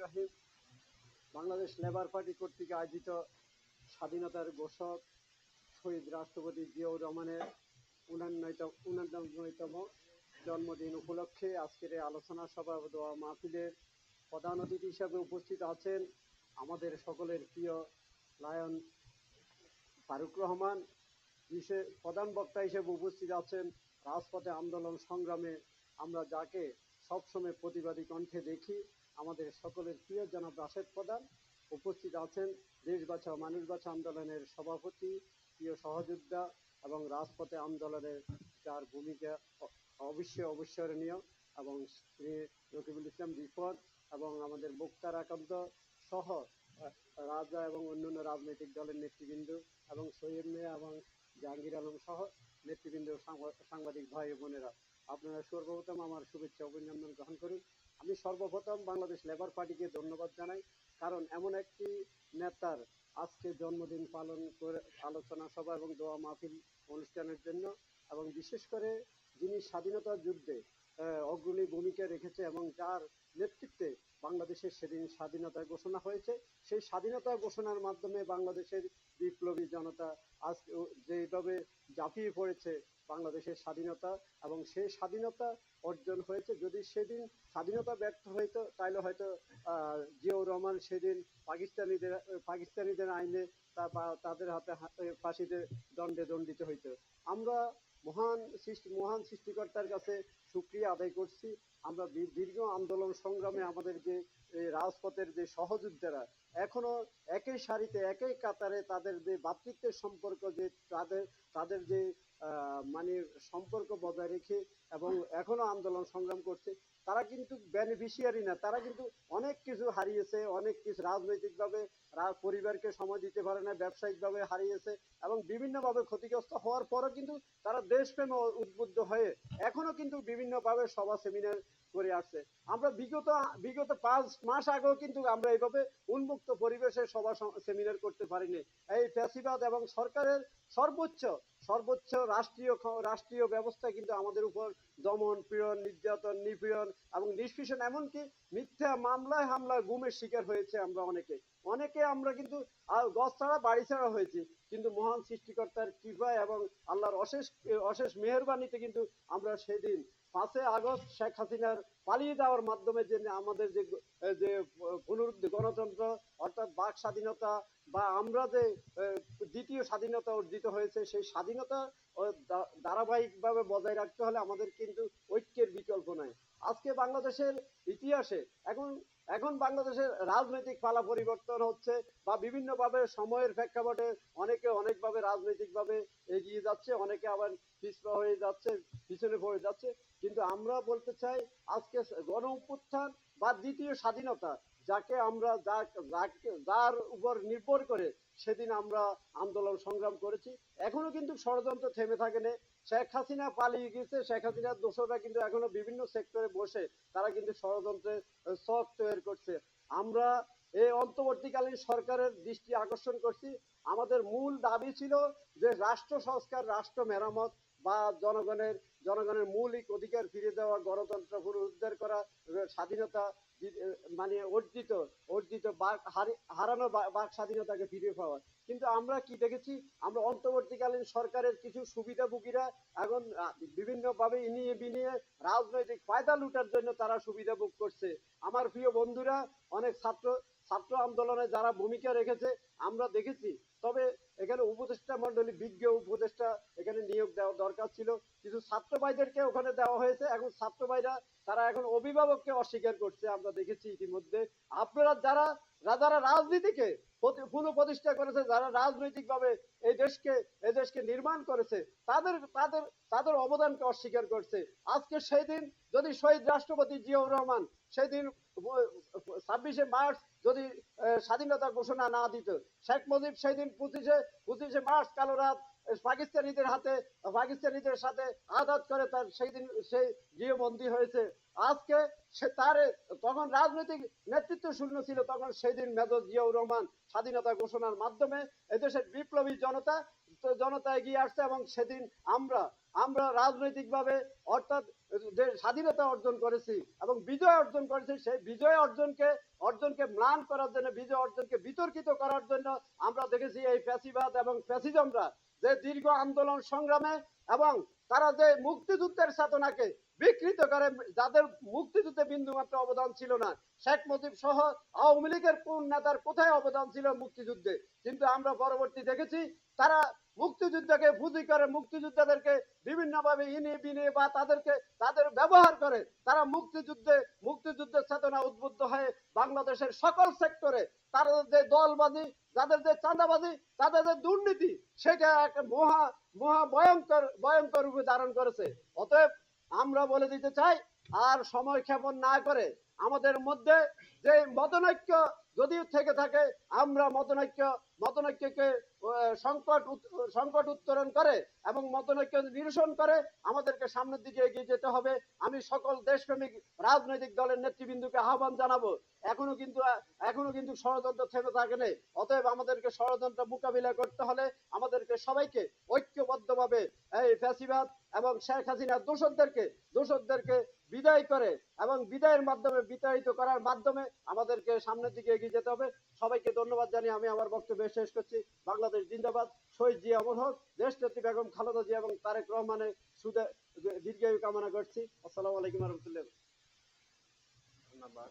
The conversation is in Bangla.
রাহিম বাংলাদেশ লেবার পার্টি কর্তৃক আয়োজিত স্বাধীনতার ঘোষক শহীদ রাষ্ট্রপতি জিয়াউর রহমানের উনান্নয়ত উনানব্বইতম জন্মদিন উপলক্ষে আজকের এই আলোচনা সভা দোয়া মাহফিলের প্রধান অতিথি হিসাবে উপস্থিত আছেন আমাদের সকলের প্রিয় লায়ন ফারুক রহমান বিশেষ প্রধান বক্তা হিসেবে উপস্থিত আছেন রাজপথে আন্দোলন সংগ্রামে আমরা যাকে সবসময় প্রতিবাদী কণ্ঠে দেখি। আমাদের সকলের প্রিয় জনাব রাশেদ প্রধান। উপস্থিত আছেন দেশ বাঁচাও মানুষ বাঁচাও আন্দোলনের সভাপতি, প্রিয় সহযোদ্ধা এবং রাজপথে আন্দোলনের যার ভূমিকা অবশ্যই অবিস্মরণীয় এবং শ্রী রকিবুল ইসলাম রিপন এবং আমাদের মুক্তার আকান্ত সহ রাজা এবং অন্যান্য রাজনৈতিক দলের নেতৃবৃন্দ এবং সৈয়দ মিয়া এবং জাহাঙ্গীর আলম সহ নেতৃবৃন্দ সাংবাদিক ভাই বোনেরা। আপনারা সর্বপ্রথম আমার শুভেচ্ছা অভিনন্দন গ্রহণ করুন। আমি সর্বপ্রথম বাংলাদেশ লেবার পার্টিকে ধন্যবাদ জানাই, কারণ এমন একটি নেতার আজকে জন্মদিন পালন করে, আলোচনা সভা এবং দোয়া মাহফিল অনুষ্ঠানের জন্য এবং বিশেষ করে যিনি স্বাধীনতা যুদ্ধে অগ্রণী ভূমিকা রেখেছে এবং যার নেতৃত্বে বাংলাদেশের সেদিন স্বাধীনতা ঘোষণা হয়েছে। সেই স্বাধীনতা ঘোষণার মাধ্যমে বাংলাদেশের বিপ্লবী জনতা আজ যেভাবে ঝাঁপিয়ে পড়েছে বাংলাদেশের স্বাধীনতা এবং সেই স্বাধীনতা অর্জন হয়েছে। যদি সেদিন স্বাধীনতা ব্যর্থ হইতো তাহলে হয়তো জিয়াউর রহমান সেদিন পাকিস্তানিদের পাকিস্তানিদের আইনে তাদের হাতে ফাঁসিতে দণ্ডে দণ্ডিত হইতো। আমরা মহান সৃষ্টি, মহান সৃষ্টিকর্তার কাছে সুক্রিয়া আদায় করছি। আমরা দীর্ঘ আন্দোলন সংগ্রামে আমাদের যে এই রাজপথের যে সহযোদ্ধারা, এখনও একই সারিতে, একই কাতারে তাদের যে ভ্রাতৃত্বের সম্পর্ক যে তাদের তাদের যে মানে সম্পর্ক বজায় রেখে এবং এখনও আন্দোলন সংগ্রাম করছে, তারা কিন্তু বেনিফিশিয়ারি না, তারা কিন্তু অনেক কিছু হারিয়েছে, অনেক কিছু রাজনৈতিকভাবে পরিবারকে সময় দিতে পারে না, ব্যবসায়িকভাবে হারিয়েছে এবং বিভিন্নভাবে ক্ষতিগ্রস্ত হওয়ার পরও কিন্তু তারা দেশপ্রেমে উদ্বুদ্ধ হয়ে এখনও কিন্তু বিভিন্নভাবে সভা সেমিনার করে আসছে। আমরা বিগত বিগত পাঁচ মাস আগেও কিন্তু আমরা এইভাবে উন্মুক্ত পরিবেশে সভা সেমিনার করতে পারিনি। এই ফ্যাসিবাদ এবং সরকারের সর্বোচ্চ সর্বোচ্চ রাষ্ট্রীয় রাষ্ট্রীয় ব্যবস্থা কিন্তু আমাদের উপর দমন, পীড়ন, নির্যাতন, নিপীড়ন এবং নিষ্পেষণ, এমনকি মিথ্যা মামলায় হামলায় গুমের শিকার হয়েছে আমরা অনেকে। অনেকে আমরা কিন্তু গছ ছাড়া, বাড়ি ছাড়া হয়েছি, কিন্তু মহান সৃষ্টিকর্তার কৃপা এবং আল্লাহর অশেষ অশেষ মেহরবানিতে কিন্তু আমরা সেদিন পাঁচই আগস্ট শেখ হাসিনার পালিয়ে যাওয়ার মাধ্যমে যে আমাদের যে যে পুনরুদ্ধ গণতন্ত্র, অর্থাৎ বাক স্বাধীনতা বা আমরা যে দ্বিতীয় স্বাধীনতা অর্জিত হয়েছে, সেই স্বাধীনতা ধারাবাহিকভাবে বজায় রাখতে হলে আমাদের কিন্তু ঐক্যের বিকল্প নাই। আজকে বাংলাদেশের ইতিহাসে এখন এখন বাংলাদেশের রাজনৈতিক পালা পরিবর্তন হচ্ছে বা বিভিন্নভাবে সময়ের প্রেক্ষাপটে অনেকে অনেকভাবে রাজনৈতিকভাবে এগিয়ে যাচ্ছে, অনেকে আবার পিছপা হয়ে যাচ্ছে, পিছনে পড়ে যাচ্ছে। কিন্তু আমরা বলতে চাই, আজকে গণ বা দ্বিতীয় স্বাধীনতা, যাকে আমরা যার উপর নির্ভর করে সেদিন আমরা আন্দোলন সংগ্রাম করেছি। এখনও কিন্তু ষড়যন্ত্র থেমে থাকেনি শেখ হাসিনা পালিয়ে গেছে শেখ হাসিনার দোষরা কিন্তু এখনও বিভিন্ন সেক্টরে বসে তারা কিন্তু ষড়যন্ত্রের শখ তৈরি করছে। আমরা এই অন্তর্বর্তীকালীন সরকারের দৃষ্টি আকর্ষণ করছি। আমাদের মূল দাবি ছিল যে রাষ্ট্র সংস্কার, রাষ্ট্র মেরামত বা জনগণের জনগণের মৌলিক অধিকার ফিরে দেওয়া গণতন্ত্র পুনরুদ্ধার করা স্বাধীনতা মানে অর্জিত অর্জিত হারানো বাক স্বাধীনতাকে ফিরে পাওয়া। কিন্তু আমরা কি দেখেছি? আমরা অন্তর্বর্তীকালীন সরকারের কিছু সুবিধাভোগীরা এখন বিভিন্ন ভাবে ইনিয়ে বিনিয়ে রাজনৈতিক ফায়দা লুটার জন্য তারা সুবিধা ভোগ করছে। আমার প্রিয় বন্ধুরা, অনেক ছাত্র ছাত্র আন্দোলনে যারা ভূমিকা রেখেছে, আমরা দেখেছি। তবে এখানে উপদেষ্টা মন্ডলী বিজ্ঞ উপদেষ্টা এখানে নিয়োগ দেওয়া দরকার ছিল। কিছু ছাত্র ভাইদেরকে ওখানে দেওয়া হয়েছে। এখন ছাত্র ভাইরা, তারা এখন অভিভাবককে অস্বীকার করছে, আমরা দেখেছি ইতিমধ্যে। আপনারা যারা যারা রাজনীতিকে প্রতি- পুনঃপ্রতিষ্ঠা করেছে, যারা রাজনৈতিক ভাবে এই দেশকে এই দেশকে নির্মাণ করেছে, তাদের তাদের তাদের অবদানকে অস্বীকার করছে। আজকে সেই দিন যদি শহীদ রাষ্ট্রপতি জিয়াউর রহমান সেই দিন ছাব্বিশে মার্চ যদি স্বাধীনতা ঘোষণা না দিত, শেখ মুজিব সেই দিন পঁচিশে পঁচিশে মার্চ কালো রাত পাকিস্তানিদের হাতে, পাকিস্তানিদের সাথে আঘাত করে তার সেই দিন সেই গৃহবন্দী হয়েছে। আজকে সে তার তখন রাজনৈতিক নেতৃত্ব শূন্য ছিল, তখন সেই দিন মেজর জিয়াউর রহমান স্বাধীনতা ঘোষণার মাধ্যমে এদেশের বিপ্লবী জনতা জনতা এগিয়ে আসছে এবং সেদিন আমরা আমরা রাজনৈতিকভাবে অর্থাৎ যে স্বাধীনতা অর্জন করেছি এবং বিজয় অর্জন করেছি, সেই বিজয় অর্জনকে অর্জনকে ম্লান করার জন্য, বিজয় অর্জনকে বিতর্কিত করার জন্য আমরা দেখেছি এই ফ্যাসিবাদ এবং ফ্যাসিজমরা যে দীর্ঘ আন্দোলন সংগ্রামে এবং তারা যে মুক্তিযুদ্ধের চেতনাকে বিকৃত করে, যাদের মুক্তিযুদ্ধে বিন্দু মাত্র অবদান ছিল না, শেখ মুজিব সহ আওয়ামী লীগের কোন নেতার কোথায় অবদান ছিল মুক্তিযুদ্ধে? কিন্তু আমরা পরবর্তী দেখেছি, তারা মুক্তিযুদ্ধকে পুঁজি করে, মুক্তিযোদ্ধাদেরকে বিভিন্ন ভাবে ইনি, বিনি বা তাদেরকে, তাদের ব্যবহার করে, তারা মুক্তিযুদ্ধে, মুক্তিযুদ্ধের চেতনা উদ্বুদ্ধ হয়ে বাংলাদেশের সকল সেক্টরে তাদের যে দলবাজি, যাদের যে চাঁদাবাজি, তাদের যে দুর্নীতি, সেটা এক মহা মহা ভয়ঙ্কর ভয়ঙ্কর রূপে ধারণ করেছে। অতএব আমরা বলে দিতে চাই, আর সময় ক্ষেপণ না করে আমাদের মধ্যে যে মতনৈক্য যদিও থেকে থাকে, আমরা মতনৈক্য, মতনৈক্যকে সংকট সংকট উত্তরণ করে এবং মতনৈক্য নিরসন করে আমাদেরকে সামনের দিকে এগিয়ে যেতে হবে। আমি সকল দেশপ্রেমিক, রাজনৈতিক দলের নেতৃবৃন্দকে আহ্বান জানাব, এখনও কিন্তু এখনও কিন্তু ষড়যন্ত্র থেমে থাকে থাকেনি অতএব আমাদেরকে ষড়যন্ত্র মোকাবিলা করতে হলে আমাদেরকে সবাইকে ঐক্যবদ্ধভাবে এই ফ্যাসিবাদ এবং শেখ হাসিনার দোষরদেরকে দোষরদেরকে বিদায় করে এবং বিদায়ের মাধ্যমে বিতাড়িত করার মাধ্যমে আমাদেরকে সামনের দিকে এগিয়ে যেতে হবে। সবাইকে ধন্যবাদ জানিয়ে আমি আমার বক্তব্য শেষ করছি। বাংলাদেশ জিন্দাবাদ। শহীদ জিয়া অমর হোক দেশ নেত্রী বেগম খালেদা জিয়া এবং তারেক রহমানের সুদে দীর্ঘায়ু কামনা করছি। আসসালামু আলাইকুম রহমতুল্লাহ। ধন্যবাদ।